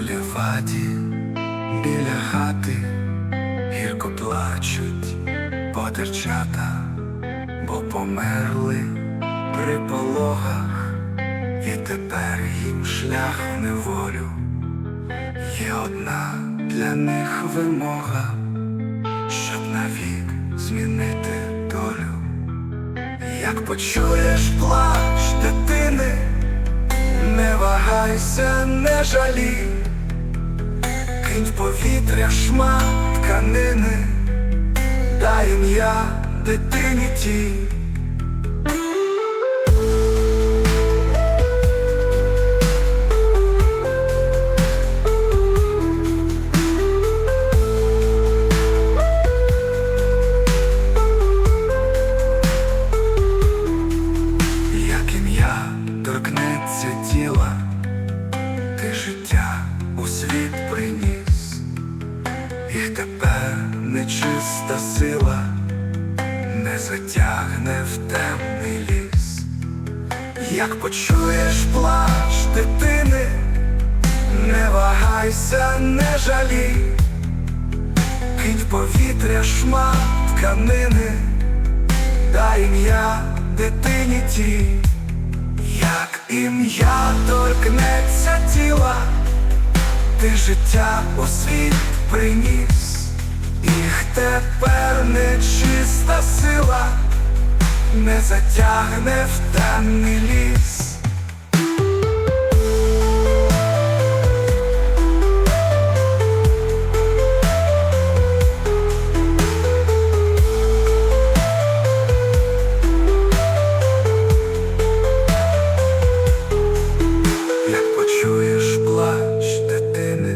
ліваді, біля хати, гірко плачуть потерчата, бо померли при пологах, і тепер їм шлях в неволю. Є одна для них вимога, щоб навік змінити долю. Як почуєш плач дитини, не вагайся, не жалі, кинь повітря шмат тканини, дай ім'я дитині тій. Нечиста сила не затягне в темний ліс. Як почуєш плач дитини, не вагайся, не жалі, кинь повітря шмат тканини, дай ім'я дитині тій. Як ім'я торкнеться тіла, ти життя у світ приніс, тепер нечиста сила не затягне в темний ліс. Плач дитини,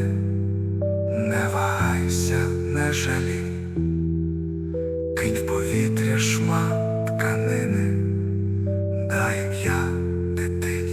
Не вагайся, не жалій повітря шмат тканини, да як я дитина.